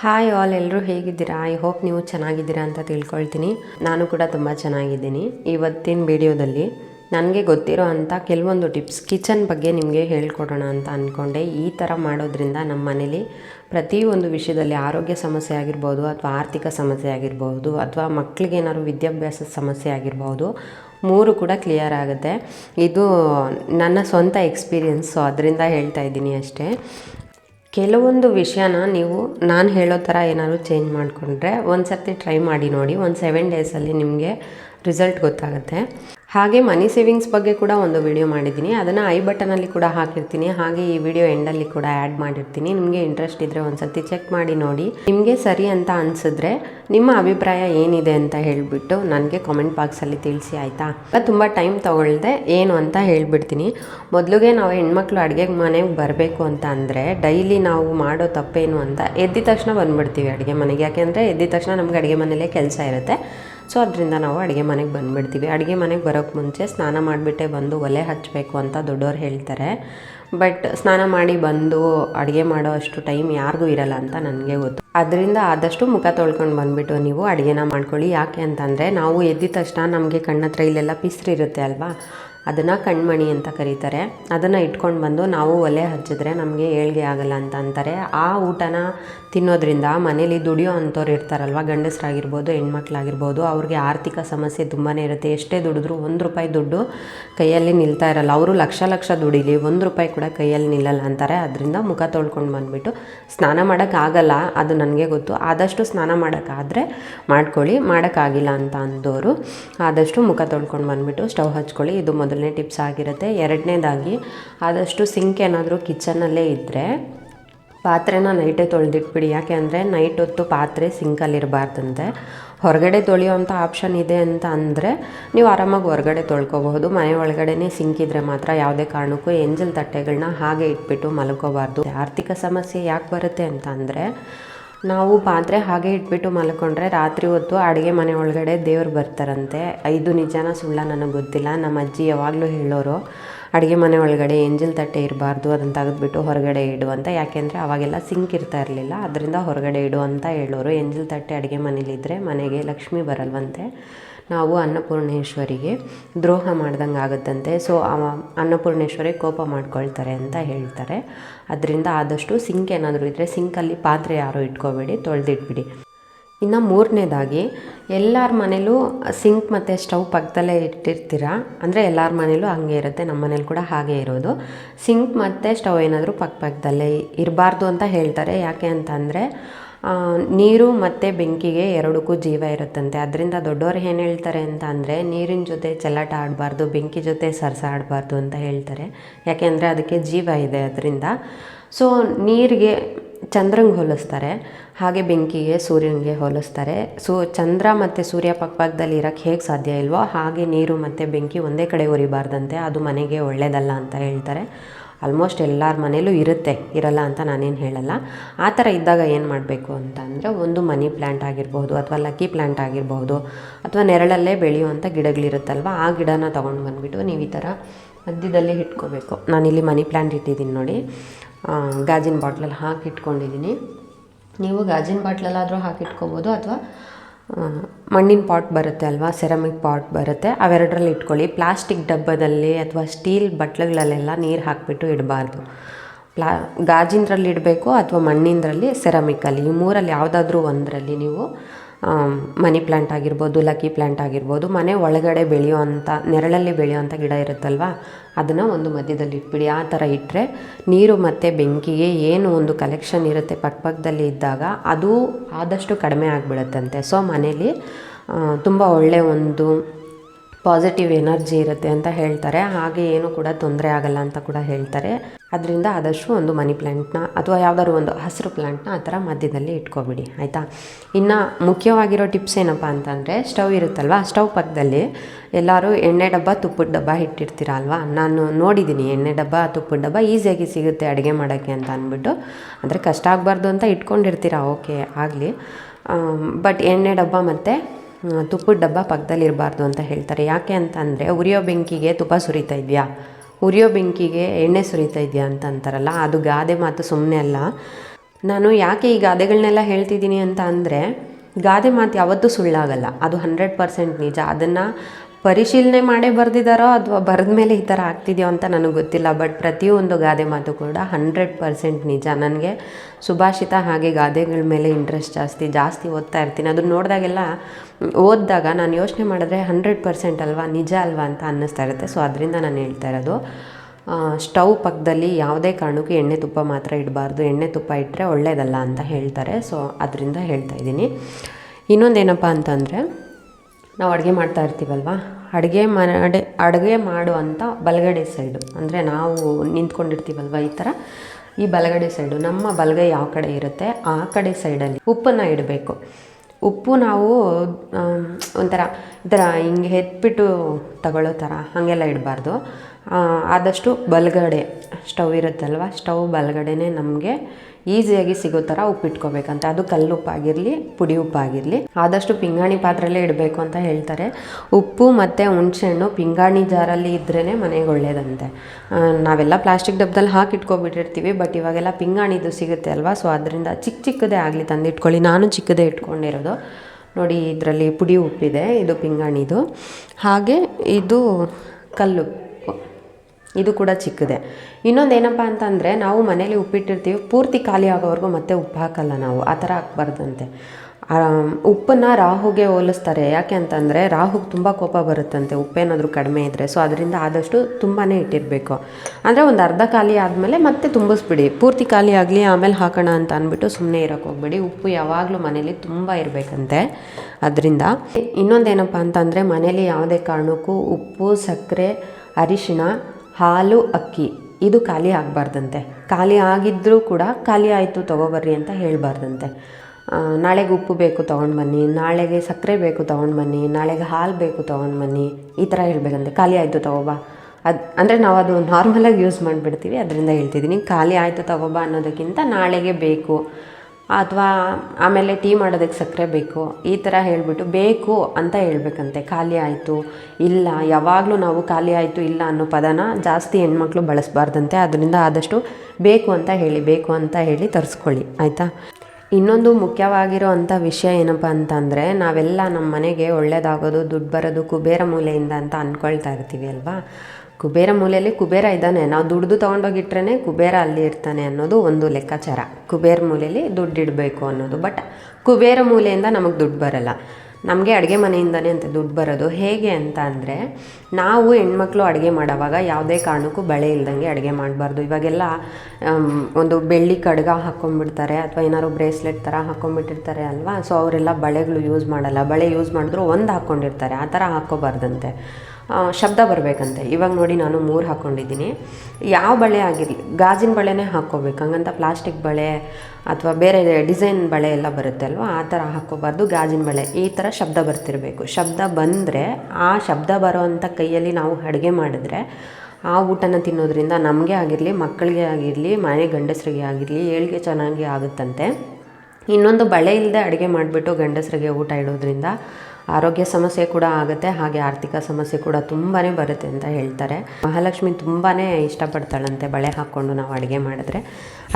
Hi all ಎಲ್ಲರೂ ಹೇಗಿದ್ದೀರಾ? I hope ನೀವು ಚೆನ್ನಾಗಿದ್ದೀರಾ ಅಂತ ತಿಳ್ಕೊಳ್ತೀನಿ. ನಾನು ಕೂಡ ತುಂಬ ಚೆನ್ನಾಗಿದ್ದೀನಿ. ಇವತ್ತಿನ ವಿಡಿಯೋದಲ್ಲಿ ನನಗೆ ಗೊತ್ತಿರೋ ಅಂಥ ಕೆಲವೊಂದು ಟಿಪ್ಸ್ ಕಿಚನ್ ಬಗ್ಗೆ ನಿಮಗೆ ಹೇಳ್ಕೊಡೋಣ ಅಂತ ಅಂದ್ಕೊಂಡೆ ಈ ಥರ ಮಾಡೋದ್ರಿಂದ ನಮ್ಮ ಮನೇಲಿ ಪ್ರತಿಯೊಂದು ವಿಷಯದಲ್ಲಿ ಆರೋಗ್ಯ ಸಮಸ್ಯೆ ಆಗಿರ್ಬೋದು, ಅಥವಾ ಆರ್ಥಿಕ ಸಮಸ್ಯೆ ಆಗಿರ್ಬೋದು, ಅಥವಾ ಮಕ್ಕಳಿಗೆ ಏನಾದ್ರು ವಿದ್ಯಾಭ್ಯಾಸದ ಸಮಸ್ಯೆ ಆಗಿರ್ಬೋದು, ಮೂರು ಕೂಡ ಕ್ಲಿಯರ್ ಆಗುತ್ತೆ. ಇದು ನನ್ನ ಸ್ವಂತ ಎಕ್ಸ್ಪೀರಿಯನ್ಸು ಅದರಿಂದ ಹೇಳ್ತಾ ಇದ್ದೀನಿ ಅಷ್ಟೇ. ಕೆಲವೊಂದು ವಿಷಯನ ನೀವು, ನಾನು ಹೇಳೋ ಥರ ಏನಾದರೂ ಚೇಂಜ್ ಮಾಡಿಕೊಂಡ್ರೆ ಒಂದು ಸರ್ತಿ ಟ್ರೈ ಮಾಡಿ ನೋಡಿ, ಒಂದು ಸೆವೆನ್ ಡೇಸಲ್ಲಿ ನಿಮಗೆ ರಿಸಲ್ಟ್ ಗೊತ್ತಾಗುತ್ತೆ. ಹಾಗೆ ಮನಿ ಸೇವಿಂಗ್ಸ್ ಬಗ್ಗೆ ಕೂಡ ಒಂದು ವಿಡಿಯೋ ಮಾಡಿದ್ದೀನಿ. ಅದನ್ನು ಐ ಬಟನಲ್ಲಿ ಕೂಡ ಹಾಕಿರ್ತೀನಿ. ಹಾಗೆ ಈ ವಿಡಿಯೋ ಎಂಡಲ್ಲಿ ಕೂಡ ಆ್ಯಡ್ ಮಾಡಿರ್ತೀನಿ. ನಿಮಗೆ ಇಂಟ್ರೆಸ್ಟ್ ಇದ್ದರೆ ಒಂದು ಸರ್ತಿ ಚೆಕ್ ಮಾಡಿ ನೋಡಿ. ನಿಮಗೆ ಸರಿ ಅಂತ ಅನಿಸಿದ್ರೆ ನಿಮ್ಮ ಅಭಿಪ್ರಾಯ ಏನಿದೆ ಅಂತ ಹೇಳಿಬಿಟ್ಟು ನನಗೆ ಕಾಮೆಂಟ್ ಬಾಕ್ಸಲ್ಲಿ ತಿಳಿಸಿ, ಆಯಿತಾ? ತುಂಬ ಟೈಮ್ ತೊಗೊಳ್ದೆ ಏನು ಅಂತ ಹೇಳಿಬಿಡ್ತೀನಿ. ಮೊದಲಿಗೆ ನಾವು ಹೆಣ್ಮಕ್ಳು ಅಡುಗೆಗೆ ಮನೆಗೆ ಬರಬೇಕು ಅಂತ ಅಂದರೆ ಡೈಲಿ ನಾವು ಮಾಡೋ ತಪ್ಪೇನು ಅಂತ ಎದ್ದಿದ ತಕ್ಷಣ ಬಂದುಬಿಡ್ತೀವಿ ಅಡುಗೆ ಮನೆಗೆ. ಯಾಕೆಂದರೆ ಎದ್ದಿದ ತಕ್ಷಣ ನಮಗೆ ಅಡುಗೆ ಮನೆಯಲ್ಲೇ ಕೆಲಸ ಇರುತ್ತೆ. ಸೊ ಅದರಿಂದ ನಾವು ಅಡುಗೆ ಮನೆಗೆ ಬಂದುಬಿಡ್ತೀವಿ. ಅಡುಗೆ ಮನೆಗೆ ಬರೋಕ್ಕೆ ಮುಂಚೆ ಸ್ನಾನ ಮಾಡಿಬಿಟ್ಟೆ ಬಂದು ಒಲೆ ಹಚ್ಚಬೇಕು ಅಂತ ದೊಡ್ಡವ್ರು ಹೇಳ್ತಾರೆ. ಬಟ್ ಸ್ನಾನ ಮಾಡಿ ಬಂದು ಅಡುಗೆ ಮಾಡೋ ಅಷ್ಟು ಟೈಮ್ ಯಾರಿಗೂ ಇರಲ್ಲ ಅಂತ ನನಗೆ ಗೊತ್ತು. ಅದರಿಂದ ಆದಷ್ಟು ಮುಖ ತೊಳ್ಕೊಂಡು ಬಂದುಬಿಟ್ಟು ನೀವು ಅಡುಗೆನ ಮಾಡ್ಕೊಳ್ಳಿ. ಯಾಕೆ ಅಂತಂದರೆ ನಾವು ಎದ್ದಿದ ತಕ್ಷಣ ನಮಗೆ ಕಣ್ಣತ್ರ ಇಲ್ಲೆಲ್ಲ ಪಿಸ್ರಿರುತ್ತೆ ಅಲ್ವಾ? ಅದನ್ನು ಕಣ್ಮಣಿ ಅಂತ ಕರೀತಾರೆ. ಅದನ್ನು ಇಟ್ಕೊಂಡು ಬಂದು ನಾವು ಒಲೆ ಹಚ್ಚಿದ್ರೆ ನಮಗೆ ಏಳ್ಗೆ ಆಗಲ್ಲ ಅಂತ ಅಂತಾರೆ. ಆ ಊಟನ ತಿನ್ನೋದ್ರಿಂದ ಮನೇಲಿ ದುಡಿಯೋ ಅಂಥವ್ರು ಇರ್ತಾರಲ್ವ, ಗಂಡಸರಾಗಿರ್ಬೋದು, ಹೆಣ್ಮಕ್ಳಾಗಿರ್ಬೋದು, ಅವ್ರಿಗೆ ಆರ್ಥಿಕ ಸಮಸ್ಯೆ ತುಂಬಾ ಇರುತ್ತೆ. ಎಷ್ಟೇ ದುಡಿದ್ರು ಒಂದು ರೂಪಾಯಿ ದುಡ್ಡು ಕೈಯಲ್ಲಿ ನಿಲ್ತಾ ಇರಲ್ಲ. ಅವರು ಲಕ್ಷ ಲಕ್ಷ ದುಡಿಲಿ, ಒಂದು ರೂಪಾಯಿ ಕೂಡ ಕೈಯಲ್ಲಿ ನಿಲ್ಲಲ್ಲ ಅಂತಾರೆ. ಅದರಿಂದ ಮುಖ ತೊಳ್ಕೊಂಡು ಬಂದುಬಿಟ್ಟು ಸ್ನಾನ ಮಾಡೋಕ್ಕಾಗಲ್ಲ ಅದು ನನಗೆ ಗೊತ್ತು. ಆದಷ್ಟು ಸ್ನಾನ ಮಾಡೋಕ್ಕಾದರೆ ಮಾಡ್ಕೊಳ್ಳಿ ಮಾಡೋಕ್ಕಾಗಿಲ್ಲ ಅಂತ ಅಂದವರು ಆದಷ್ಟು ಮುಖ ತೊಳ್ಕೊಂಡು ಬಂದುಬಿಟ್ಟು ಸ್ಟವ್ ಹಚ್ಕೊಳ್ಳಿ. ಇದು ಮೊದಲನೇ ಟಿಪ್ಸ್ ಆಗಿರುತ್ತೆ. ಎರಡನೇದಾಗಿ, ಆದಷ್ಟು ಸಿಂಕ್ ಏನಾದರೂ ಕಿಚನಲ್ಲೇ ಇದ್ದರೆ ಪಾತ್ರೆನ ನೈಟೇ ತೊಳೆದಿಟ್ಬಿಡಿ. ಯಾಕೆ ಅಂದರೆ, ನೈಟ್ ಹೊತ್ತು ಪಾತ್ರೆ ಸಿಂಕಲ್ಲಿರಬಾರ್ದಂತೆ ಹೊರಗಡೆ ತೊಳೆಯೋವಂಥ ಆಪ್ಷನ್ ಇದೆ ಅಂತ ಅಂದರೆ, ನೀವು ಆರಾಮಾಗಿ ಹೊರಗಡೆ ತೊಳ್ಕೊಬಹುದು. ಮನೆ ಒಳಗಡೆನೇ ಸಿಂಕಿದ್ರೆ ಮಾತ್ರ ಯಾವುದೇ ಕಾರಣಕ್ಕೂ ಎಂಜಲ್ ತಟ್ಟೆಗಳನ್ನ ಹಾಗೆ ಇಟ್ಬಿಟ್ಟು ಮಲ್ಕೋಬಾರ್ದು. ಆರ್ಥಿಕ ಸಮಸ್ಯೆ ಯಾಕೆ ಬರುತ್ತೆ ಅಂತ ಅಂದರೆ ನಾವು ಪಾತ್ರೆ ಹಾಗೆ ಇಟ್ಬಿಟ್ಟು ಮಲ್ಕೊಂಡ್ರೆ ರಾತ್ರಿ ಹೊತ್ತು ಅಡುಗೆ ಮನೆ ಒಳಗಡೆ ದೇವ್ರು ಬರ್ತಾರಂತೆ. ಇದು ನಿಜಾನ ಸುಳ್ಳ ನನಗೆ ಗೊತ್ತಿಲ್ಲ. ನಮ್ಮ ಅಜ್ಜಿ ಯಾವಾಗಲೂ ಹೇಳೋರು. ಅಡುಗೆ ಮನೆ ಒಳಗಡೆ ಎಂಜಲ್ ತಟ್ಟೆ ಇರಬಾರ್ದು, ಅದನ್ನು ತೆಗೆದುಬಿಟ್ಟು ಹೊರಗಡೆ ಇಡು ಅಂತ. ಯಾಕೆಂದರೆ ಅವಾಗೆಲ್ಲ ಸಿಂಕ್ ಇರ್ತಾ ಇರಲಿಲ್ಲ. ಅದರಿಂದ ಹೊರಗಡೆ ಇಡು ಅಂತ ಹೇಳೋರು. ಎಂಜಲ್ ತಟ್ಟೆ ಅಡುಗೆ ಮನೇಲಿದ್ದರೆ ಮನೆಗೆ ಲಕ್ಷ್ಮಿ ಬರಲ್ವಂತೆ. ನಾವು ಅನ್ನಪೂರ್ಣೇಶ್ವರಿಗೆ ದ್ರೋಹ ಮಾಡ್ದಂಗೆ ಆಗುತ್ತಂತೆ. ಸೊ ಅನ್ನಪೂರ್ಣೇಶ್ವರಿ ಕೋಪ ಮಾಡ್ಕೊಳ್ತಾರೆ ಅಂತ ಹೇಳ್ತಾರೆ. ಅದರಿಂದ ಆದಷ್ಟು ಸಿಂಕ್ ಏನಾದರೂ ಇದ್ದರೆ ಸಿಂಕಲ್ಲಿ ಪಾತ್ರೆ ಯಾರೂ ಇಟ್ಕೋಬೇಡಿ, ತೊಳೆದಿಟ್ಬಿಡಿ. ಇನ್ನು ಮೂರನೇದಾಗಿ ಎಲ್ಲರ ಮನೇಲೂ ಸಿಂಕ್ ಮತ್ತು ಸ್ಟವ್ ಪಕ್ಕದಲ್ಲೇ ಇಟ್ಟಿರ್ತೀರ? ಅಂದರೆ ಎಲ್ಲರ ಮನೇಲೂ ಹಂಗೆ ಇರುತ್ತೆ ನಮ್ಮ ಮನೇಲಿ ಕೂಡ ಹಾಗೆ ಇರೋದು. ಸಿಂಕ್ ಮತ್ತು ಸ್ಟವ್ ಏನಾದರೂ ಪಕ್ಕ ಪಕ್ಕದಲ್ಲೇ ಇರಬಾರ್ದು ಅಂತ ಹೇಳ್ತಾರೆ. ಯಾಕೆ ಅಂತಂದರೆ ನೀರು ಮತ್ತು ಬೆಂಕಿಗೆ ಎರಡಕ್ಕೂ ಜೀವ ಇರುತ್ತಂತೆ. ಅದರಿಂದ ದೊಡ್ಡವ್ರು ಏನು ಹೇಳ್ತಾರೆ ಅಂತ ಅಂದರೆ, ನೀರಿನ ಜೊತೆ ಚೆಲ್ಲಾಟ ಆಡಬಾರ್ದು, ಬೆಂಕಿ ಜೊತೆ ಸರ್ಸ ಆಡಬಾರ್ದು ಅಂತ ಹೇಳ್ತಾರೆ. ಯಾಕೆಂದರೆ ಅದಕ್ಕೆ ಜೀವ ಇದೆ ಅದರಿಂದ. ಸೊ ನೀರಿಗೆ ಚಂದ್ರಂಗೆ ಹೋಲಿಸ್ತಾರೆ, ಹಾಗೆ ಬೆಂಕಿಗೆ ಸೂರ್ಯನಿಗೆ ಹೋಲಿಸ್ತಾರೆ. ಸೊ ಚಂದ್ರ ಮತ್ತು ಸೂರ್ಯ ಪಕ್ಕಪಕ್ಕದಲ್ಲಿ ಇರೋಕ್ಕೆ ಹೇಗೆ ಸಾಧ್ಯ ಇಲ್ವೋ ಹಾಗೆ ನೀರು ಮತ್ತು ಬೆಂಕಿ ಒಂದೇ ಕಡೆ ಉರಿಬಾರ್ದಂತೆ ಅದು ಮನೆಗೆ ಒಳ್ಳೆಯದಲ್ಲ ಅಂತ ಹೇಳ್ತಾರೆ. ಆಲ್ಮೋಸ್ಟ್ ಎಲ್ಲರ ಮನೇಲೂ ಇರುತ್ತೆ, ಇರಲ್ಲ ಅಂತ ನಾನೇನು ಹೇಳಲ್ಲ. ಆ ಥರ ಇದ್ದಾಗ ಏನು ಮಾಡಬೇಕು ಅಂತ ಅಂದರೆ ಒಂದು ಮನಿ ಪ್ಲ್ಯಾಂಟ್ ಆಗಿರ್ಬೋದು ಅಥವಾ ಲಕ್ಕಿ ಪ್ಲ್ಯಾಂಟ್ ಆಗಿರ್ಬೋದು ಅಥವಾ ನೆರಳಲ್ಲೇ ಬೆಳೆಯುವಂಥ ಗಿಡಗಳಿರುತ್ತಲ್ವ, ಆ ಗಿಡನ ತೊಗೊಂಡು ಬಂದುಬಿಟ್ಟು ನೀವು ಈ ಥರ ಮಧ್ಯದಲ್ಲಿ ಇಟ್ಕೋಬೇಕು. ನಾನಿಲ್ಲಿ ಮನಿ ಪ್ಲ್ಯಾಂಟ್ ಇಟ್ಟಿದ್ದೀನಿ ನೋಡಿ. ಗಾಜಿನ ಬಾಟ್ಲಲ್ಲಿ ಹಾಕಿ ಇಟ್ಕೊಂಡಿದ್ದೀನಿ ನೀವು ಗಾಜಿನ ಬಾಟ್ಲಲ್ಲಾದರೂ ಹಾಕಿಟ್ಕೋಬೋದು ಅಥವಾ ಮಣ್ಣಿನ ಪಾಟ್ ಬರುತ್ತೆ ಅಲ್ವಾ? ಸೆರಮಿಕ್ ಪಾಟ್ ಬರುತ್ತೆ. ಅವೆರಡರಲ್ಲಿ ಇಟ್ಕೊಳ್ಳಿ. ಪ್ಲಾಸ್ಟಿಕ್ ಡಬ್ಬದಲ್ಲಿ ಅಥವಾ ಸ್ಟೀಲ್ ಬಟ್ಲುಗಳಲ್ಲೆಲ್ಲ ನೀರು ಹಾಕಿಬಿಟ್ಟು ಇಡಬಾರ್ದು. ಪ್ಲಾ ಗಾಜಿನದ್ರಲ್ಲಿ ಇಡಬೇಕು ಅಥವಾ ಮಣ್ಣಿನದ್ರಲ್ಲಿ ಸೆರಮಿಕಲ್ಲಿ. ಈ ಮೂರಲ್ಲಿ ಯಾವುದಾದ್ರೂ ಒಂದರಲ್ಲಿ ನೀವು ಮನಿ ಪ್ಲ್ಯಾಂಟ್ ಆಗಿರ್ಬೋದು, ಲಕ್ಕಿ ಪ್ಲ್ಯಾಂಟ್ ಆಗಿರ್ಬೋದು, ಮನೆ ಒಳಗಡೆ ಬೆಳೆಯೋವಂಥ ನೆರಳಲ್ಲಿ ಬೆಳೆಯೋವಂಥ ಗಿಡ ಇರುತ್ತಲ್ವ? ಅದನ್ನು ಒಂದು ಮಧ್ಯದಲ್ಲಿ ಇಟ್ಬಿಡಿ. ಆ ಥರ ಇಟ್ಟರೆ ನೀರು ಮತ್ತು ಬೆಂಕಿಗೆ ಏನು ಒಂದು ಕಲೆಕ್ಷನ್ ಇರುತ್ತೆ ಪಕ್ಕಪಕ್ಕದಲ್ಲಿ ಇದ್ದಾಗ ಅದು ಆದಷ್ಟು ಕಡಿಮೆ ಆಗಿಬಿಡುತ್ತಂತೆ. ಸೊ ಮನೇಲಿ ತುಂಬ ಒಳ್ಳೆಯ ಒಂದು ಪಾಸಿಟಿವ್ ಎನರ್ಜಿ ಇರುತ್ತೆ ಅಂತ ಹೇಳ್ತಾರೆ. ಹಾಗೆ ಏನು ಕೂಡ ತೊಂದರೆ ಆಗಲ್ಲ ಅಂತ ಕೂಡ ಹೇಳ್ತಾರೆ. ಅದರಿಂದ ಆದಷ್ಟು ಒಂದು ಮನಿ ಪ್ಲ್ಯಾಂಟ್ನ ಅಥವಾ ಯಾವುದಾದ್ರು ಒಂದು ಹಸಿರು ಪ್ಲ್ಯಾಂಟ್ನ ಆ ಥರ ಮಧ್ಯದಲ್ಲಿ ಇಟ್ಕೊಬಿಡಿ. ಆಯಿತಾ? ಇನ್ನು ಮುಖ್ಯವಾಗಿರೋ ಟಿಪ್ಸ್ ಏನಪ್ಪ ಅಂತಂದರೆ ಸ್ಟವ್ ಇರುತ್ತಲ್ವ? ಸ್ಟವ್ ಪಕ್ಕದಲ್ಲಿ ಎಲ್ಲರೂ ಎಣ್ಣೆ ಡಬ್ಬ ತುಪ್ಪದ ಡಬ್ಬ ಇಟ್ಟಿರ್ತೀರ ಅಲ್ವಾ? ನಾನು ನೋಡಿದ್ದೀನಿ ಎಣ್ಣೆ ಡಬ್ಬ ತುಪ್ಪದ ಡಬ್ಬ ಈಸಿಯಾಗಿ ಸಿಗುತ್ತೆ ಅಡುಗೆ ಮಾಡೋಕ್ಕೆ ಅಂತ ಅಂದ್ಬಿಟ್ಟು. ಅಂದರೆ ಕಷ್ಟ ಆಗಬಾರ್ದು ಅಂತ ಇಟ್ಕೊಂಡಿರ್ತೀರ? ಓಕೆ, ಆಗಲಿ. ಬಟ್ ಎಣ್ಣೆ ಡಬ್ಬ ಮತ್ತು ತುಪ್ಪದ ಡಬ್ಬ ಪಕ್ಕದಲ್ಲಿರಬಾರ್ದು ಅಂತ ಹೇಳ್ತಾರೆ. ಯಾಕೆ ಅಂತ ಅಂದರೆ ಉರಿಯೋ ಬೆಂಕಿಗೆ ತುಪ್ಪ ಸುರಿತಾ ಇದೆಯಾ? ಉರಿಯೋ ಬೆಂಕಿಗೆ ಎಣ್ಣೆ ಸುರಿತಾ ಇದೆಯಾ ಅಂತ ಅಂತಾರಲ್ಲ, ಅದು ಗಾದೆ ಮಾತು ಸುಮ್ಮನೆ ಅಲ್ಲ. ನಾನು ಯಾಕೆ ಈ ಗಾದೆಗಳನ್ನೆಲ್ಲ ಹೇಳ್ತಿದ್ದೀನಿ ಅಂತ ಅಂದರೆ, ಗಾದೆ ಮಾತು ಯಾವತ್ತೂ ಸುಳ್ಳಾಗಲ್ಲ. ಅದು ಹಂಡ್ರೆಡ್ ಪರ್ಸೆಂಟ್ ನಿಜ. ಅದನ್ನು ಪರಿಶೀಲನೆ ಮಾಡೇ ಬರೆದಿದ್ದಾರೋ ಅಥವಾ ಬರೆದ ಮೇಲೆ ಈ ಥರ ಆಗ್ತಿದೆಯೋ ಅಂತ ನನಗೆ ಗೊತ್ತಿಲ್ಲ. ಬಟ್ ಪ್ರತಿಯೊಂದು ಗಾದೆ ಮಾತು ಕೂಡ ಹಂಡ್ರೆಡ್ ಪರ್ಸೆಂಟ್ ನಿಜ. ನನಗೆ ಸುಭಾಷಿತ ಹಾಗೆ ಗಾದೆಗಳ ಮೇಲೆ ಇಂಟ್ರೆಸ್ಟ್ ಜಾಸ್ತಿ ಜಾಸ್ತಿ ಓದ್ತಾ ಇರ್ತೀನಿ. ಅದನ್ನ ನೋಡಿದಾಗೆಲ್ಲ ಓದಿದಾಗ ನಾನು ಯೋಚನೆ ಮಾಡಿದ್ರೆ ಹಂಡ್ರೆಡ್ ಪರ್ಸೆಂಟ್ ಅಲ್ವಾ, ನಿಜ ಅಲ್ವಾ ಅಂತ ಅನ್ನಿಸ್ತಾ ಇರುತ್ತೆ. ಸೊ, ಅದರಿಂದ ನಾನು ಹೇಳ್ತಾ ಇರೋದು ಸ್ಟವ್ ಪಕ್ಕದಲ್ಲಿ ಯಾವುದೇ ಕಾರಣಕ್ಕೂ ಎಣ್ಣೆ ತುಪ್ಪ ಮಾತ್ರ ಇಡಬಾರ್ದು. ಎಣ್ಣೆ ತುಪ್ಪ ಇಟ್ಟರೆ ಒಳ್ಳೆಯದಲ್ಲ ಅಂತ ಹೇಳ್ತಾರೆ. ಸೊ, ಅದರಿಂದ ಹೇಳ್ತಾ ಇದ್ದೀನಿ. ಇನ್ನೊಂದೇನಪ್ಪ ಅಂತಂದರೆ ನಾವು ಅಡುಗೆ ಮಾಡ್ತಾ ಇರ್ತೀವಲ್ವ? ಅಡುಗೆ ಮಾಡಿ ಅಡುಗೆ ಮಾಡುವಂಥ ಬಲಗಡೆ ಸೈಡು ಅಂದರೆ ನಾವು ನಿಂತ್ಕೊಂಡಿರ್ತೀವಲ್ವ ಈ ಥರ ಈ ಬಲಗಡೆ ಸೈಡು ನಮ್ಮ ಬಲಗೈ ಯಾವ ಕಡೆ ಇರುತ್ತೆ? ಆ ಕಡೆ ಸೈಡಲ್ಲಿ ಉಪ್ಪನ್ನು ಇಡಬೇಕು. ಉಪ್ಪು ನಾವು ಒಂಥರ ಈ ಥರ ಹಿಂಗೆ ಎತ್ಬಿಟ್ಟು ತಗೊಳ್ಳೋ ಥರ ಹಾಗೆಲ್ಲ ಇಡಬಾರ್ದು. ಆದಷ್ಟು ಬಲಗಡೆ. ಸ್ಟವ್ ಇರುತ್ತಲ್ವ? ಸ್ಟವ್ ಬಲಗಡೆನೇ ನಮಗೆ ಈಸಿಯಾಗಿ ಸಿಗೋ ಥರ ಉಪ್ಪಿಟ್ಕೋಬೇಕಂತ. ಅದು ಕಲ್ಲುಪ್ಪಾಗಿರಲಿ, ಪುಡಿ ಉಪ್ಪಾಗಿರಲಿ. ಆದಷ್ಟು ಪಿಂಗಾಣಿ ಪಾತ್ರೆಯಲ್ಲೇ ಇಡಬೇಕು ಅಂತ ಹೇಳ್ತಾರೆ. ಉಪ್ಪು ಮತ್ತು ಹುಣಸೆಹಣ್ಣು ಪಿಂಗಾಣಿ ಜಾರಲ್ಲಿ ಇದ್ರೇ ಮನೆಗೆ ಒಳ್ಳೇದಂತೆ. ನಾವೆಲ್ಲ ಪ್ಲಾಸ್ಟಿಕ್ ಡಬ್ಬದಲ್ಲಿ ಹಾಕಿ ಇಟ್ಕೊಬಿಟ್ಟಿರ್ತೀವಿ, ಬಟ್ ಇವಾಗೆಲ್ಲ ಪಿಂಗಾಣಿದು ಸಿಗುತ್ತೆ ಅಲ್ವಾ? ಸೊ, ಅದರಿಂದ ಚಿಕ್ಕ ಚಿಕ್ಕದೇ ಆಗಲಿ ತಂದು ಇಟ್ಕೊಳ್ಳಿ ನಾನು ಚಿಕ್ಕದೇ ಇಟ್ಕೊಂಡಿರೋದು. ನೋಡಿ, ಇದರಲ್ಲಿ ಪುಡಿ ಉಪ್ಪಿದೆ, ಇದು ಪಿಂಗಾಣಿದು. ಹಾಗೆ ಇದು ಕಲ್ಲುಪ್ಪು ಇದು ಕೂಡ ಚಿಕ್ಕದೆ. ಇನ್ನೊಂದು ಏನಪ್ಪ ಅಂತಂದರೆ, ನಾವು ಮನೇಲಿ ಉಪ್ಪಿಟ್ಟಿರ್ತೀವಿ, ಪೂರ್ತಿ ಖಾಲಿ ಆಗೋವರೆಗೂ ಮತ್ತೆ ಉಪ್ಪು ಹಾಕಲ್ಲ ನಾವು, ಆ ಥರ ಹಾಕ್ಬಾರ್ದಂತೆ ಉಪ್ಪನ್ನು ರಾಹುಗೆ ಹೋಲಿಸ್ತಾರೆ, ಯಾಕೆ ಅಂತಂದರೆ, ರಾಹುಗೆ ತುಂಬ ಕೋಪ ಬರುತ್ತಂತೆ, ಉಪ್ಪೇನಾದರೂ ಕಡಿಮೆ ಇದ್ದರೆ ಸೊ ಅದರಿಂದ ಆದಷ್ಟು ತುಂಬಾ ಇಟ್ಟಿರಬೇಕು. ಅಂದರೆ ಒಂದು ಅರ್ಧ ಖಾಲಿ ಆದಮೇಲೆ ಮತ್ತೆ ತುಂಬಿಸ್ಬಿಡಿ, ಪೂರ್ತಿ ಖಾಲಿ ಆಗಲಿ, ಆಮೇಲೆ ಹಾಕೋಣ ಅಂತ ಅಂದ್ಬಿಟ್ಟು ಸುಮ್ಮನೆ ಇರೋಕ್ಕೆ ಹೋಗ್ಬೇಡಿ, ಉಪ್ಪು ಯಾವಾಗಲೂ ಮನೇಲಿ ತುಂಬ ಇರಬೇಕಂತೆ, ಅದರಿಂದ. ಇನ್ನೊಂದೇನಪ್ಪ ಅಂತಂದರೆ ಮನೇಲಿ ಯಾವುದೇ ಕಾರಣಕ್ಕೂ ಉಪ್ಪು, ಸಕ್ಕರೆ, ಅರಿಶಿಣ ಹಾಲು, ಅಕ್ಕಿ, ಇದು ಖಾಲಿ ಆಗಬಾರ್ದಂತೆ. ಖಾಲಿ ಆಗಿದ್ದರೂ ಕೂಡ ಖಾಲಿ ಆಯಿತು ತೊಗೊಬರ್ರಿ ಅಂತ ಹೇಳಬಾರ್ದಂತೆ. ನಾಳೆಗೆ ಉಪ್ಪು ಬೇಕು ತೊಗೊಂಡು ಬನ್ನಿ, ನಾಳೆಗೆ ಸಕ್ಕರೆ ಬೇಕು ತೊಗೊಂಡು ಬನ್ನಿ, ನಾಳೆಗೆ ಹಾಲು ಬೇಕು ತೊಗೊಂಡು ಬನ್ನಿ, ಈ ಥರ ಹೇಳಬೇಕಂತೆ. ಖಾಲಿ ಆಯಿತು ತಗೋಬಾ. ಅದು, ಅಂದರೆ ನಾವು ಅದು ನಾರ್ಮಲಾಗಿ ಯೂಸ್ ಮಾಡಿಬಿಡ್ತೀವಿ, ಅದರಿಂದ ಹೇಳ್ತಿದ್ದೀನಿ ಖಾಲಿ ಆಯಿತು ತಗೋಬಾ ಅನ್ನೋದಕ್ಕಿಂತ ನಾಳೆಗೆ ಬೇಕು. ಅಥವಾ ಆಮೇಲೆ ಟೀ ಮಾಡೋದಕ್ಕೆ ಸಕ್ಕರೆ ಬೇಕು, ಈ ಥರ ಹೇಳಿಬಿಟ್ಟು ಬೇಕು ಅಂತ ಹೇಳಬೇಕಂತೆ. ಖಾಲಿ ಆಯಿತು, ಇಲ್ಲ, ಯಾವಾಗಲೂ ನಾವು ಖಾಲಿ ಆಯಿತು, ಇಲ್ಲ ಅನ್ನೋ ಪದನ ಜಾಸ್ತಿ ಹೆಣ್ಮಕ್ಳು ಬಳಸಬಾರ್ದಂತೆ. ಅದರಿಂದ ಆದಷ್ಟು ಬೇಕು ಅಂತ ಹೇಳಿ, ಬೇಕು ಅಂತ ಹೇಳಿ ತರಿಸ್ಕೊಳ್ಳಿ, ಆಯಿತಾ? ಇನ್ನೊಂದು ಮುಖ್ಯವಾಗಿರೋ ಅಂಥ ವಿಷಯ ಏನಪ್ಪ ಅಂತಂದರೆ, ನಾವೆಲ್ಲ ನಮ್ಮ ಮನೆಗೆ ಒಳ್ಳೆಯದಾಗೋದು ದುಡ್ಡು ಬರೋದು, ಕುಬೇರ ಮೂಲೆಯಿಂದ ಅಂತ ಅಂದ್ಕೊಳ್ತಾ ಇರ್ತೀವಿ ಅಲ್ವಾ? ಕುಬೇರ ಮೂಲೆಯಲ್ಲಿ ಕುಬೇರ ಇದ್ದಾನೆ. ನಾವು ದುಡ್ದು ತೊಗೊಂಡೋಗಿಟ್ರೇ ಕುಬೇರ ಅಲ್ಲಿ ಇರ್ತಾನೆ ಅನ್ನೋದು ಒಂದು ಲೆಕ್ಕಾಚಾರ. ಕುಬೇರ ಮೂಲೆಯಲ್ಲಿ ದುಡ್ಡು ಇಡಬೇಕು ಅನ್ನೋದು. ಬಟ್ ಕುಬೇರ ಮೂಲೆಯಿಂದ ನಮಗೆ ದುಡ್ಡು ಬರಲ್ಲ. ನಮಗೆ ಅಡುಗೆ ಮನೆಯಿಂದನೇ ಅಂತ ದುಡ್ಡು ಬರೋದು. ಹೇಗೆ ಅಂತ ಅಂದರೆ, ನಾವು ಹೆಣ್ಮಕ್ಳು ಅಡುಗೆ ಮಾಡೋವಾಗ ಯಾವುದೇ ಕಾರಣಕ್ಕೂ ಬಳೆ ಇಲ್ದಂಗೆ ಅಡುಗೆ ಮಾಡಬಾರ್ದು. ಇವಾಗೆಲ್ಲ ಒಂದು ಬೆಳ್ಳಿ ಕಡ್ಗ ಹಾಕ್ಕೊಂಡ್ಬಿಡ್ತಾರೆ ಅಥವಾ ಏನಾದ್ರು ಬ್ರೇಸ್ಲೆಟ್ ಥರ ಹಾಕ್ಕೊಂಡ್ಬಿಟ್ಟಿರ್ತಾರೆ ಅಲ್ವಾ? ಸೊ ಅವರೆಲ್ಲ ಬಳೆಗಳು ಯೂಸ್ ಮಾಡಲ್ಲ. ಬಳೆ ಯೂಸ್ ಮಾಡಿದ್ರು ಒಂದು ಹಾಕ್ಕೊಂಡಿರ್ತಾರೆ ಆ ಥರ ಹಾಕ್ಕೋಬಾರ್ದಂತೆ. ಶಬ್ದ ಬರಬೇಕಂತೆ. ಇವಾಗ ನೋಡಿ ನಾನು ಮೂರು ಹಾಕ್ಕೊಂಡಿದ್ದೀನಿ ಯಾವ ಬಳೆ ಆಗಿರಲಿ, ಗಾಜಿನ ಬಳೆನೇ ಹಾಕ್ಕೋಬೇಕು. ಹಂಗಂತ ಪ್ಲಾಸ್ಟಿಕ್ ಬಳೆ ಅಥವಾ ಬೇರೆ ಡಿಸೈನ್ ಬಳೆ ಎಲ್ಲ ಬರುತ್ತೆ ಅಲ್ವಾ? ಆ ಥರ ಹಾಕ್ಕೋಬಾರ್ದು. ಗಾಜಿನ ಬಳೆ. ಈ ಥರ ಶಬ್ದ ಬರ್ತಿರಬೇಕು. ಶಬ್ದ ಬಂದರೆ ಆ ಶಬ್ದ ಬರೋ ಅಂಥ ಕೈಯಲ್ಲಿ ನಾವು ಅಡುಗೆ ಮಾಡಿದ್ರೆ ಆ ಊಟನ ತಿನ್ನೋದ್ರಿಂದ ನಮಗೆ ಆಗಿರಲಿ, ಮಕ್ಕಳಿಗೆ ಆಗಿರಲಿ, ಮನೆ ಗಂಡಸರಿಗೆ ಆಗಿರಲಿ, ಏಳಿಗೆ ಚೆನ್ನಾಗಿ ಆಗುತ್ತಂತೆ. ಇನ್ನೊಂದು ಬಳೆ ಇಲ್ಲದೆ ಅಡುಗೆ ಮಾಡಿಬಿಟ್ಟು ಗಂಡಸರಿಗೆ ಊಟ ಇಡೋದ್ರಿಂದ ಆರೋಗ್ಯ ಸಮಸ್ಯೆ ಕೂಡ ಆಗುತ್ತೆ, ಹಾಗೆ ಆರ್ಥಿಕ ಸಮಸ್ಯೆ ಕೂಡ ತುಂಬಾ ಬರುತ್ತೆ ಅಂತ ಹೇಳ್ತಾರೆ. ಮಹಾಲಕ್ಷ್ಮಿ ತುಂಬಾ ಇಷ್ಟಪಡ್ತಾಳಂತೆ ಬಳೆ ಹಾಕ್ಕೊಂಡು ನಾವು ಅಡುಗೆ ಮಾಡಿದ್ರೆ.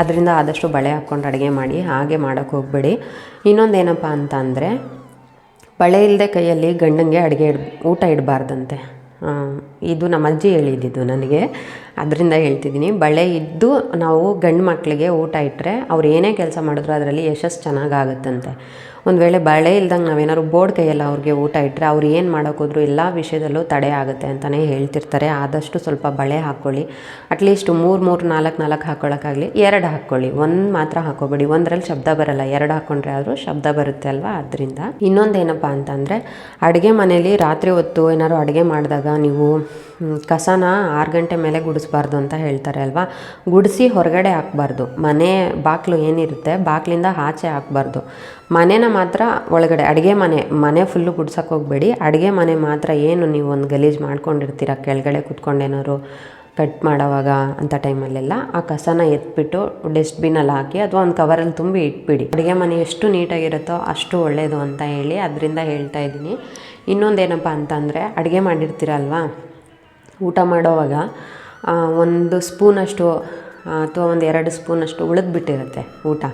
ಅದರಿಂದ ಆದಷ್ಟು ಬಳೆ ಹಾಕ್ಕೊಂಡು ಅಡುಗೆ ಮಾಡಿ, ಹಾಗೆ ಮಾಡೋಕ್ಕೆ ಹೋಗಬೇಡಿ. ಇನ್ನೊಂದೇನಪ್ಪ ಅಂತ ಅಂದರೆ, ಬಳೆ ಇಲ್ಲದೆ ಕೈಯಲ್ಲಿ ಗಂಡಂಗೆ ಅಡುಗೆ ಇಡ್, ಊಟ ಇಡಬಾರ್ದಂತೆ. ಇದು ನಮ್ಮ ಅಜ್ಜಿ ಹೇಳಿದ್ದಿದ್ದು ನನಗೆ. ಅದರಿಂದ ಹೇಳ್ತಿದ್ದೀನಿ. ಬಳೆ ಇದ್ದು ನಾವು ಗಂಡು ಮಕ್ಕಳಿಗೆ ಊಟ ಇಟ್ಟರೆ ಅವ್ರು ಏನೇ ಕೆಲಸ ಮಾಡಿದ್ರು ಅದರಲ್ಲಿ ಯಶಸ್ಸು ಚೆನ್ನಾಗಾಗುತ್ತಂತೆ. ಒಂದು ವೇಳೆ ಬಳೆ ಇಲ್ದಂಗೆ ನಾವೇನಾದ್ರು ಬೋರ್ಡ್ ಕೈಯಲ್ಲಿ ಅವ್ರಿಗೆ ಊಟ ಇಟ್ಟರೆ ಅವ್ರು ಏನು ಮಾಡೋಕ್ಕೋದ್ರು ಎಲ್ಲ ವಿಷಯದಲ್ಲೂ ತಡೆ ಆಗುತ್ತೆ ಅಂತಲೇ ಹೇಳ್ತಿರ್ತಾರೆ. ಆದಷ್ಟು ಸ್ವಲ್ಪ ಬಳೆ ಹಾಕ್ಕೊಳ್ಳಿ ಅಟ್ಲೀಸ್ಟ್ ಮೂರು ಮೂರು, ನಾಲ್ಕು ನಾಲ್ಕು ಹಾಕ್ಕೊಳ್ಳೋಕ್ಕಾಗಲಿ ಎರಡು ಹಾಕ್ಕೊಳ್ಳಿ ಒಂದು ಮಾತ್ರ ಹಾಕ್ಕೋಬೇಡಿ ಒಂದರಲ್ಲಿ ಶಬ್ದ ಬರಲ್ಲ. ಎರಡು ಹಾಕ್ಕೊಂಡ್ರೆ ಆದರೂ ಶಬ್ದ ಬರುತ್ತೆ ಅಲ್ವಾ? ಅದರಿಂದ. ಇನ್ನೊಂದೇನಪ್ಪ ಅಂತಂದರೆ, ಅಡುಗೆ ಮನೆಯಲ್ಲಿ ರಾತ್ರಿ ಹೊತ್ತು ಏನಾದ್ರು ಅಡುಗೆ ಮಾಡಿದಾಗ ನೀವು ಕಸನ ಆರು ಗಂಟೆ ಮೇಲೆ ಗುಡಿಸ್ಬಾರ್ದು ಅಂತ ಹೇಳ್ತಾರೆ ಅಲ್ವಾ? ಗುಡಿಸಿ ಹೊರಗಡೆ ಹಾಕ್ಬಾರ್ದು. ಮನೆ ಬಾಕ್ಲು ಏನಿರುತ್ತೆ, ಬಾಕ್ಲಿಂದ ಆಚೆ ಹಾಕ್ಬಾರ್ದು. ಮನೆನ ಮಾತ್ರ ಒಳಗಡೆ, ಅಡುಗೆ ಮನೆ ಮನೆ ಫುಲ್ಲು ಗುಡ್ಸಕ್ಕೆ ಹೋಗಬೇಡಿ. ಅಡುಗೆ ಮನೆ ಮಾತ್ರ ಏನು ನೀವು ಒಂದು ಗಲೀಜು ಮಾಡ್ಕೊಂಡಿರ್ತೀರ? ಕೆಳಗಡೆ ಕುತ್ಕೊಂಡೇನಾದ್ರು ಕಟ್ ಮಾಡೋವಾಗ ಅಂಥ ಟೈಮಲ್ಲೆಲ್ಲ ಆ ಕಸನ ಎತ್ಬಿಟ್ಟು ಡಸ್ಟ್ಬಿನಲ್ಲಿ ಹಾಕಿ ಅಥವಾ ಒಂದು ಕವರಲ್ಲಿ ತುಂಬಿ ಇಟ್ಬಿಡಿ. ಅಡುಗೆ ಮನೆ ಎಷ್ಟು ನೀಟಾಗಿರುತ್ತೋ ಅಷ್ಟು ಒಳ್ಳೆಯದು ಅಂತ ಹೇಳಿ ಅದರಿಂದ ಹೇಳ್ತಾ ಇದ್ದೀನಿ. ಇನ್ನೊಂದೇನಪ್ಪ ಅಂತಂದರೆ, ಅಡುಗೆ ಮಾಡಿರ್ತೀರಲ್ವಾ? ಊಟ ಮಾಡೋವಾಗ ಒಂದು ಸ್ಪೂನಷ್ಟು ಅಥವಾ ಒಂದು ಎರಡು ಸ್ಪೂನಷ್ಟು ಉಳಿದ್ಬಿಟ್ಟಿರುತ್ತೆ ಊಟ.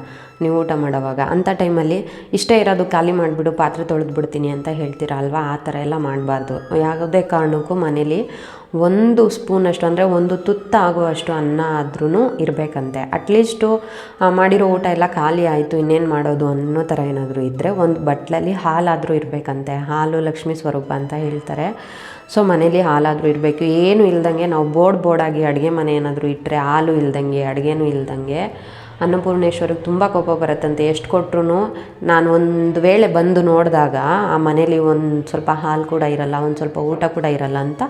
ನೀವು ಊಟ ಮಾಡೋವಾಗ. ಅಂಥ ಟೈಮಲ್ಲಿ ಇಷ್ಟೇ ಇರೋದು ಖಾಲಿ ಮಾಡಿಬಿಡು, ಪಾತ್ರೆ ತೊಳೆದು ಬಿಡ್ತೀನಿ ಅಂತ ಹೇಳ್ತೀರ ಅಲ್ವಾ? ಆ ಥರ ಎಲ್ಲ ಮಾಡಬಾರ್ದು. ಯಾವುದೇ ಕಾರಣಕ್ಕೂ ಮನೇಲಿ ಒಂದು ಸ್ಪೂನಷ್ಟು, ಅಂದರೆ ಒಂದು ತುತ್ತ ಆಗುವಷ್ಟು ಅನ್ನ ಆದ್ರೂ ಇರಬೇಕಂತೆ. ಅಟ್ಲೀಸ್ಟು ಮಾಡಿರೋ ಊಟ ಎಲ್ಲ ಖಾಲಿ ಆಯಿತು, ಇನ್ನೇನು ಮಾಡೋದು ಅನ್ನೋ ಥರ ಏನಾದರೂ ಇದ್ದರೆ ಒಂದು ಬಟ್ಲಲ್ಲಿ ಹಾಲಾದರೂ ಇರಬೇಕಂತೆ. ಹಾಲು ಲಕ್ಷ್ಮೀ ಸ್ವರೂಪ ಅಂತ ಹೇಳ್ತಾರೆ. ಸೊ ಮನೇಲಿ ಹಾಲಾದರೂ ಇರಬೇಕು ಏನು ಇಲ್ದಂಗೆ ನಾವು ಬೋರ್ಡ್ ಬೋರ್ಡಾಗಿ ಅಡುಗೆ ಮನೆ ಏನಾದರೂ ಇಟ್ಟರೆ ಹಾಲು ಇಲ್ದಂಗೆ, ಅಡುಗೆನೂ ಇಲ್ದಂಗೆ ಅನ್ನಪೂರ್ಣೇಶ್ವರಿಗೆ ತುಂಬ ಕೋಪ ಬರುತ್ತಂತೆ. ಎಷ್ಟು ಕೊಟ್ರು ನಾನು ಒಂದು ವೇಳೆ ಬಂದು ನೋಡಿದಾಗ ಆ ಮನೇಲಿ ಒಂದು ಸ್ವಲ್ಪ ಹಾಲು ಕೂಡ ಇರಲ್ಲ, ಒಂದು ಸ್ವಲ್ಪ ಊಟ ಕೂಡ ಇರಲ್ಲ ಅಂತ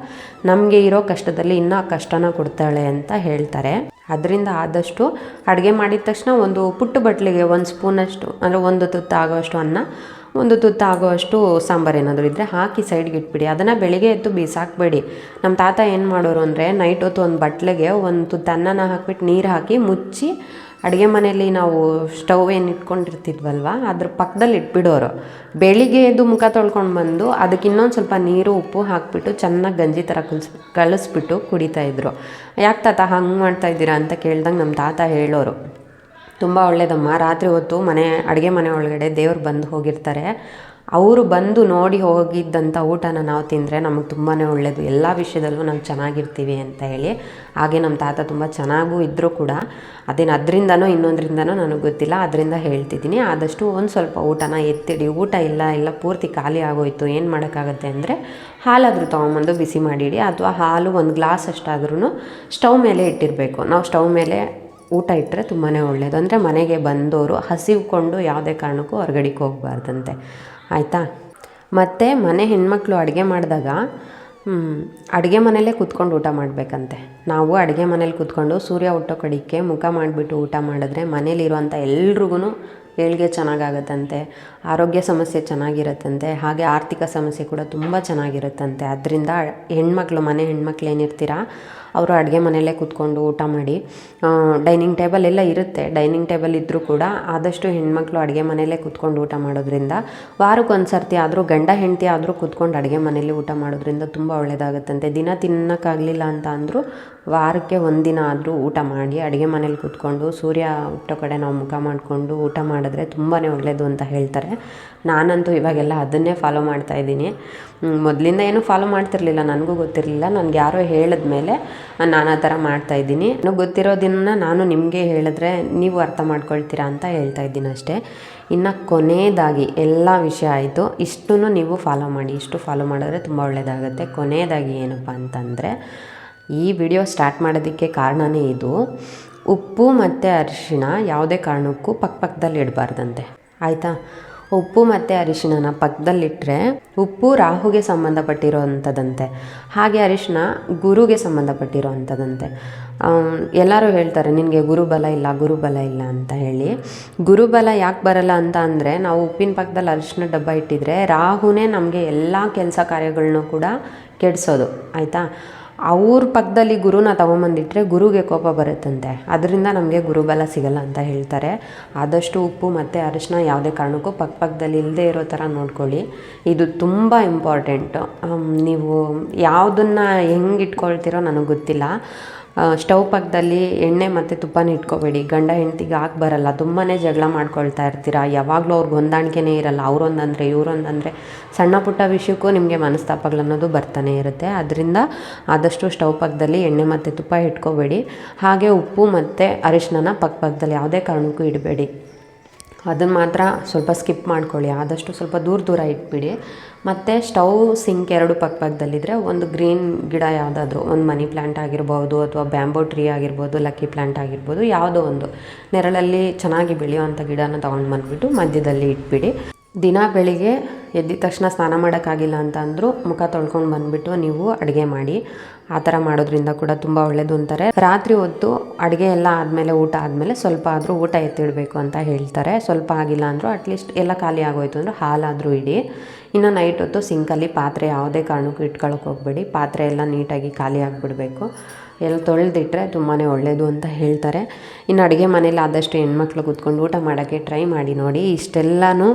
ನಮಗೆ ಇರೋ ಕಷ್ಟದಲ್ಲಿ ಇನ್ನೂ ಕಷ್ಟನ ಕೊಡ್ತಾಳೆ ಅಂತ ಹೇಳ್ತಾರೆ. ಅದರಿಂದ ಆದಷ್ಟು ಅಡುಗೆ ಮಾಡಿದ ತಕ್ಷಣ ಒಂದು ಪುಟ್ಟು ಬಟ್ಲಿಗೆ ಒಂದು ಸ್ಪೂನಷ್ಟು, ಅಂದರೆ ಒಂದು ತುತ್ತ ಆಗೋಷ್ಟು ಅನ್ನ ಒಂದು ತುತ್ತಾಗೋ ಅಷ್ಟು ಸಾಂಬಾರು ಏನಾದರೂ ಇದ್ದರೆ ಹಾಕಿ ಸೈಡ್ಗೆ ಇಟ್ಬಿಡಿ. ಅದನ್ನು ಬೆಳಿಗ್ಗೆ ಎದ್ದು ಬೀಸಾಕಬೇಡಿ. ನಮ್ಮ ತಾತ ಏನು ಮಾಡೋರು ಅಂದರೆ ನೈಟ್ ಹೊತ್ತು ಒಂದು ಬಟ್ಲಿಗೆ ಒಂದು ತುತ್ತು ಅನ್ನನ ಹಾಕ್ಬಿಟ್ಟು ನೀರು ಹಾಕಿ ಮುಚ್ಚಿ ಅಡುಗೆ ಮನೆಯಲ್ಲಿ ನಾವು ಸ್ಟವ್ ಏನು ಇಟ್ಕೊಂಡಿರ್ತಿದ್ವಲ್ವ? ಅದ್ರ ಪಕ್ಕದಲ್ಲಿ ಇಟ್ಬಿಡೋರು. ಬೆಳಿಗ್ಗೆ ಎದ್ದು ಮುಖ ತೊಳ್ಕೊಂಡು ಬಂದು ಅದಕ್ಕೆ ಇನ್ನೊಂದು ಸ್ವಲ್ಪ ನೀರು, ಉಪ್ಪು ಹಾಕಿಬಿಟ್ಟು ಚೆನ್ನಾಗಿ ಗಂಜಿ ಥರ ಕಲಿಸ್, ಕಲಿಸ್ಬಿಟ್ಟು ಕುಡಿತಾಯಿದ್ರು ಯಾಕೆ ತಾತ ಹಂಗೆ ಮಾಡ್ತಾಯಿದ್ದೀರಾ ಅಂತ ಕೇಳ್ದಂಗೆ ನಮ್ಮ ತಾತ ಹೇಳೋರು. ತುಂಬ ಒಳ್ಳೆಯದಮ್ಮ ರಾತ್ರಿ ಹೊತ್ತು ಮನೆ, ಅಡುಗೆ ಮನೆ ಒಳಗಡೆ ದೇವ್ರು ಬಂದು ಹೋಗಿರ್ತಾರೆ. ಅವರು ಬಂದು ನೋಡಿ ಹೋಗಿದ್ದಂಥ ಊಟನ ನಾವು ತಿಂದರೆ ನಮಗೆ ತುಂಬಾ ಒಳ್ಳೆಯದು ಎಲ್ಲ ವಿಷಯದಲ್ಲೂ ನಾವು ಚೆನ್ನಾಗಿರ್ತೀವಿ ಅಂತ ಹೇಳಿ. ಹಾಗೆ ನಮ್ಮ ತಾತ ತುಂಬ ಚೆನ್ನಾಗೂ ಇದ್ದರೂ ಕೂಡ. ಅದೇನು ಅದರಿಂದನೋ ಇನ್ನೊಂದರಿಂದನೋ ನನಗೆ ಗೊತ್ತಿಲ್ಲ. ಅದರಿಂದ ಹೇಳ್ತಿದ್ದೀನಿ. ಆದಷ್ಟು ಒಂದು ಸ್ವಲ್ಪ ಊಟನ ಎತ್ತಿಡಿ. ಊಟ ಇಲ್ಲ ಇಲ್ಲ, ಪೂರ್ತಿ ಖಾಲಿ ಆಗೋಯ್ತು. ಏನು ಮಾಡೋಕ್ಕಾಗತ್ತೆ ಅಂದರೆ ಹಾಲಾದರೂ ತೊಗೊಂಬಂದು ಬಿಸಿ ಮಾಡಿಡಿ. ಅಥವಾ ಹಾಲು ಒಂದು ಗ್ಲಾಸ್ ಅಷ್ಟಾದ್ರೂ ಸ್ಟವ್ ಮೇಲೆ ಇಟ್ಟಿರಬೇಕು. ನಾವು ಸ್ಟವ್ ಮೇಲೆ ಊಟ ಇಟ್ಟರೆ ತುಂಬಾ ಒಳ್ಳೆಯದು ಅಂದರೆ ಮನೆಗೆ ಬಂದವರು ಹಸಿವುಕೊಂಡು ಯಾವುದೇ ಕಾರಣಕ್ಕೂ ಹೊರಗಡೆಗೆ ಹೋಗಬಾರ್ದಂತೆ. ಆಯಿತಾ? ಮತ್ತು ಮನೆ ಹೆಣ್ಮಕ್ಳು ಅಡುಗೆ ಮಾಡಿದಾಗ ಅಡುಗೆ ಮನೆಯಲ್ಲೇ ಕೂತ್ಕೊಂಡು ಊಟ ಮಾಡಬೇಕಂತೆ. ನಾವು ಅಡುಗೆ ಮನೇಲಿ ಕೂತ್ಕೊಂಡು ಸೂರ್ಯ ಹುಟ್ಟೋ ಕಡಿಕೆ ಮುಖ ಮಾಡಿಬಿಟ್ಟು ಊಟ ಮಾಡಿದ್ರೆ ಮನೇಲಿರುವಂಥ ಎಲ್ರಿಗೂ ಏಳಿಗೆ ಚೆನ್ನಾಗಾಗತ್ತಂತೆ. ಆರೋಗ್ಯ ಸಮಸ್ಯೆ ಚೆನ್ನಾಗಿರುತ್ತಂತೆ. ಹಾಗೆ ಆರ್ಥಿಕ ಸಮಸ್ಯೆ ಕೂಡ ತುಂಬ ಚೆನ್ನಾಗಿರುತ್ತಂತೆ. ಅದರಿಂದ ಹೆಣ್ಮಕ್ಳು, ಮನೆ ಹೆಣ್ಮಕ್ಳು ಏನಿರ್ತೀರ ಅವರು ಅಡುಗೆ ಮನೆಯಲ್ಲೇ ಕೂತ್ಕೊಂಡು ಊಟ ಮಾಡಿ ಡೈನಿಂಗ್ ಟೇಬಲ್ ಎಲ್ಲ ಇರುತ್ತೆ. ಡೈನಿಂಗ್ ಟೇಬಲ್ ಇದ್ದರೂ ಕೂಡ ಆದಷ್ಟು ಹೆಣ್ಮಕ್ಳು ಅಡುಗೆ ಮನೆಯಲ್ಲೇ ಕೂತ್ಕೊಂಡು ಊಟ ಮಾಡೋದ್ರಿಂದ, ವಾರಕ್ಕೆ ಒಂದು ಸರ್ತಿ ಆದರೂ, ಗಂಡ ಹೆಂಡತಿ ಆದರೂ ಕೂತ್ಕೊಂಡು ಅಡುಗೆ ಮನೆಯಲ್ಲಿ ಊಟ ಮಾಡೋದ್ರಿಂದ ತುಂಬ ಒಳ್ಳೆಯದಾಗುತ್ತಂತೆ ದಿನ ತಿನ್ನೋಕ್ಕಾಗಲಿಲ್ಲ ಅಂತ ಅಂದರೂ, ವಾರಕ್ಕೆ ಒಂದಿನ ಆದರೂ ಊಟ ಮಾಡಿ, ಅಡುಗೆ ಮನೇಲಿ ಕೂತ್ಕೊಂಡು ಸೂರ್ಯ ಹುಟ್ಟೋ ಕಡೆ ನಾವು ಮುಖ ಮಾಡಿಕೊಂಡು ಊಟ ಮಾಡಿದ್ರೆ ತುಂಬಾ ಒಳ್ಳೆಯದು ಅಂತ ಹೇಳ್ತಾರೆ. ನಾನಂತೂ ಇವಾಗೆಲ್ಲ ಅದನ್ನೇ ಫಾಲೋ ಮಾಡ್ತಾಯಿದ್ದೀನಿ ಮೊದಲಿಂದ ಏನೂ ಫಾಲೋ ಮಾಡ್ತಿರ್ಲಿಲ್ಲ, ನನಗೂ ಗೊತ್ತಿರಲಿಲ್ಲ. ನನಗೆ ಯಾರೋ ಹೇಳಿದ್ಮೇಲೆ ನಾನು ಥರ ಮಾಡ್ತಾಯಿದ್ದೀನಿ ನನಗೆ ಗೊತ್ತಿರೋದನ್ನ ನಾನು ನಿಮಗೆ ಹೇಳಿದ್ರೆ ನೀವು ಅರ್ಥ ಮಾಡ್ಕೊಳ್ತೀರಾ ಅಂತ ಹೇಳ್ತಾ ಇದ್ದೀನಿ ಅಷ್ಟೇ. ಇನ್ನು ಕೊನೆಯದಾಗಿ ಎಲ್ಲ ವಿಷಯ ಆಯಿತು. ಇಷ್ಟೂ ನೀವು ಫಾಲೋ ಮಾಡಿ. ಇಷ್ಟು ಫಾಲೋ ಮಾಡಿದ್ರೆ ತುಂಬ ಒಳ್ಳೆಯದಾಗುತ್ತೆ ಕೊನೆಯದಾಗಿ ಏನಪ್ಪ ಅಂತಂದರೆ, ಈ ವಿಡಿಯೋ ಸ್ಟಾರ್ಟ್ ಮಾಡೋದಕ್ಕೆ ಕಾರಣವೇ ಇದು. ಉಪ್ಪು ಮತ್ತು ಅರಿಶಿಣ ಯಾವುದೇ ಕಾರಣಕ್ಕೂ ಪಕ್ಕ ಪಕ್ಕದಲ್ಲಿ ಇಡಬಾರ್ದಂತೆ. ಆಯಿತಾ? ಉಪ್ಪು ಮತ್ತು ಅರಿಶಿಣನ ಪಕ್ಕದಲ್ಲಿಟ್ಟರೆ ಉಪ್ಪು ರಾಹುಗೆ ಸಂಬಂಧಪಟ್ಟಿರೋ ಅಂಥದ್ದಂತೆ ಹಾಗೆ ಅರಿಶಿಣ ಗುರುಗೆ ಸಂಬಂಧಪಟ್ಟಿರೋ ಅಂಥದ್ದಂತೆ ಎಲ್ಲರೂ ಹೇಳ್ತಾರೆ, ನಿನಗೆ ಗುರುಬಲ ಇಲ್ಲ ಗುರುಬಲ ಇಲ್ಲ ಅಂತ ಹೇಳಿ. ಗುರುಬಲ ಯಾಕೆ ಬರಲ್ಲ ಅಂತ ಅಂದರೆ, ನಾವು ಉಪ್ಪಿನ ಪಕ್ಕದಲ್ಲಿ ಅರಿಶಿಣ ಡಬ್ಬ ಇಟ್ಟಿದ್ರೆ ರಾಹುನೇ ನಮಗೆ ಎಲ್ಲ ಕೆಲಸ ಕಾರ್ಯಗಳನ್ನೂ ಕೂಡ ಕೆಡಿಸೋದು, ಆಯಿತಾ? ಅವ್ರ ಪಕ್ಕದಲ್ಲಿ ಗುರುನ ತೊಗೊಂಬಂದಿಟ್ರೆ ಗುರುಗೆ ಕೋಪ ಬರುತ್ತಂತೆ. ಅದರಿಂದ ನಮಗೆ ಗುರುಬಲ ಸಿಗಲ್ಲ ಅಂತ ಹೇಳ್ತಾರೆ. ಆದಷ್ಟು ಉಪ್ಪು ಮತ್ತು ಅರಿಶಿನ ಯಾವುದೇ ಕಾರಣಕ್ಕೂ ಪಕ್ಕ ಪಕ್ಕದಲ್ಲಿ ಇಲ್ಲದೆ ಇರೋ ಥರ ನೋಡ್ಕೊಳ್ಳಿ. ಇದು ತುಂಬ ಇಂಪಾರ್ಟೆಂಟು ನೀವು ಯಾವುದನ್ನು ಹೆಂಗೆ ಇಟ್ಕೊಳ್ತೀರೋ ನನಗೆ ಗೊತ್ತಿಲ್ಲ. ಸ್ಟವ್ ಪಕ್ಕದಲ್ಲಿ ಎಣ್ಣೆ ಮತ್ತು ತುಪ್ಪನ ಇಟ್ಕೋಬೇಡಿ. ಗಂಡ ಹೆಂಡ್ತಿಗೆ ಹಾಕಿ ಬರಲ್ಲ. ತುಂಬಾ ಜಗಳ ಮಾಡ್ಕೊಳ್ತಾ ಇರ್ತೀರ? ಯಾವಾಗಲೂ ಅವ್ರಿಗೆ ಹೊಂದಾಣಿಕೆನೇ ಇರಲ್ಲ. ಅವರೊಂದಂದರೆ, ಇವರೊಂದಂದರೆ ಸಣ್ಣ ಪುಟ್ಟ ವಿಷಯಕ್ಕೂ ನಿಮಗೆ ಮನಸ್ತಾಪಗಳು ಅನ್ನೋದು ಬರ್ತಾನೆ ಇರುತ್ತೆ. ಅದರಿಂದ ಆದಷ್ಟು ಸ್ಟವ್ ಪಕ್ಕದಲ್ಲಿ ಎಣ್ಣೆ ಮತ್ತು ತುಪ್ಪ ಇಟ್ಕೋಬೇಡಿ. ಹಾಗೆ ಉಪ್ಪು ಮತ್ತು ಅರಿಶಿನ ಪಕ್ಕ ಪಕ್ಕದಲ್ಲಿ ಯಾವುದೇ ಕಾರಣಕ್ಕೂ ಇಡಬೇಡಿ. ಅದನ್ನು ಮಾತ್ರ ಸ್ವಲ್ಪ ಸ್ಕಿಪ್ ಮಾಡ್ಕೊಳ್ಳಿ. ಆದಷ್ಟು ಸ್ವಲ್ಪ ದೂರ ದೂರ ಇಟ್ಬಿಡಿ. ಮತ್ತು ಸ್ಟೌ ಸಿಂಕ್ ಎರಡು ಪಕ್ಕ ಪಕ್ಕದಲ್ಲಿದ್ದರೆ ಒಂದು ಗ್ರೀನ್ ಗಿಡ ಯಾವುದಾದ್ರೂ, ಒಂದು ಮನಿ ಪ್ಲ್ಯಾಂಟ್ ಆಗಿರ್ಬೋದು ಅಥವಾ ಬ್ಯಾಂಬೋ ಟ್ರೀ ಆಗಿರ್ಬೋದು, ಲಕ್ಕಿ ಪ್ಲ್ಯಾಂಟ್ ಆಗಿರ್ಬೋದು, ಯಾವುದೋ ಒಂದು. ನೆರಳಲ್ಲಿ ಚೆನ್ನಾಗಿ ಬೆಳೆಯುವಂಥ ಗಿಡನ ತೊಗೊಂಡು ಬಂದುಬಿಟ್ಟು ಮಧ್ಯದಲ್ಲಿ ಇಟ್ಬಿಡಿ. ದಿನ ಬೆಳಿಗ್ಗೆ ಎದ್ದಿದ ತಕ್ಷಣ ಸ್ನಾನ ಮಾಡೋಕ್ಕಾಗಿಲ್ಲ ಅಂತ ಅಂದರೂ ಮುಖ ತೊಳ್ಕೊಂಡು ಬಂದುಬಿಟ್ಟು ನೀವು ಅಡುಗೆ ಮಾಡಿ. ಆ ಥರ ಮಾಡೋದ್ರಿಂದ ಕೂಡ ತುಂಬ ಒಳ್ಳೆಯದು ಅಂತಾರೆ. ರಾತ್ರಿ ಹೊತ್ತು ಅಡುಗೆ ಎಲ್ಲ ಆದಮೇಲೆ, ಊಟ ಆದಮೇಲೆ ಸ್ವಲ್ಪ ಆದರೂ ಊಟ ಎತ್ತಿಡಬೇಕು ಅಂತ ಹೇಳ್ತಾರೆ. ಸ್ವಲ್ಪ ಆಗಿಲ್ಲ ಅಂದರೂ ಅಟ್ಲೀಸ್ಟ್ ಎಲ್ಲ ಖಾಲಿ ಆಗೋಯ್ತು ಅಂದರೆ ಹಾಲಾದರೂ ಇಡಿ. ಇನ್ನು ನೈಟ್ ಹೊತ್ತು ಸಿಂಕಲ್ಲಿ ಪಾತ್ರೆ ಯಾವುದೇ ಕಾರಣಕ್ಕೂ ಇಟ್ಕೊಳಕ್ಕೆ ಹೋಗಬೇಡಿ. ಪಾತ್ರೆ ಎಲ್ಲ ನೀಟಾಗಿ ಖಾಲಿ ಆಗಿಬಿಡಬೇಕು. ಎಲ್ಲ ತೊಳೆದಿಟ್ರೆ ತುಂಬಾ ಒಳ್ಳೆಯದು ಅಂತ ಹೇಳ್ತಾರೆ. ಇನ್ನು ಅಡುಗೆ ಮನೇಲಿ ಆದಷ್ಟು ಹೆಣ್ಮಕ್ಳು ಕೂತ್ಕೊಂಡು ಊಟ ಮಾಡೋಕ್ಕೆ ಟ್ರೈ ಮಾಡಿ ನೋಡಿ. ಇಷ್ಟೆಲ್ಲನೂ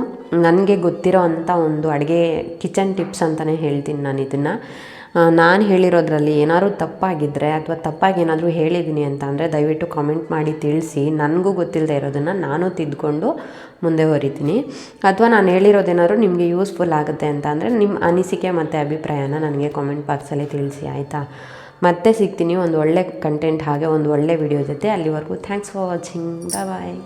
ನನಗೆ ಗೊತ್ತಿರೋ ಅಂಥ ಒಂದು ಅಡುಗೆ ಕಿಚನ್ ಟಿಪ್ಸ್ ಅಂತಲೇ ಹೇಳ್ತೀನಿ ನಾನು ಇದನ್ನು. ನಾನು ಹೇಳಿರೋದ್ರಲ್ಲಿ ಏನಾದರೂ ತಪ್ಪಾಗಿದ್ದರೆ ಅಥವಾ ತಪ್ಪಾಗಿ ಏನಾದರೂ ಹೇಳಿದ್ದೀನಿ ಅಂತ ಅಂದರೆ ದಯವಿಟ್ಟು ಕಾಮೆಂಟ್ ಮಾಡಿ ತಿಳಿಸಿ. ನನಗೂ ಗೊತ್ತಿಲ್ಲದೆ ಇರೋದನ್ನು ನಾನು ತಿದ್ಕೊಂಡು ಮುಂದೆ ಹೊರಿತೀನಿ. ಅಥವಾ ನಾನು ಹೇಳಿರೋದೇನಾದ್ರು ನಿಮಗೆ ಯೂಸ್ಫುಲ್ ಆಗುತ್ತೆ ಅಂತ ಅಂದರೆ ನಿಮ್ಮ ಅನಿಸಿಕೆ ಮತ್ತು ಅಭಿಪ್ರಾಯನ ನನಗೆ ಕಾಮೆಂಟ್ ಬಾಕ್ಸಲ್ಲಿ ತಿಳಿಸಿ, ಆಯಿತಾ? ಮತ್ತೆ ಸಿಗ್ತೀನಿ ಒಂದು ಒಳ್ಳೆ ಕಂಟೆಂಟ್ ಹಾಗೆ ಒಂದು ಒಳ್ಳೆ ವಿಡಿಯೋ ಜೊತೆ. ಅಲ್ಲಿವರೆಗೂ ಥ್ಯಾಂಕ್ಸ್ ಫಾರ್ ವಾಚಿಂಗ್ ಬಾಯ್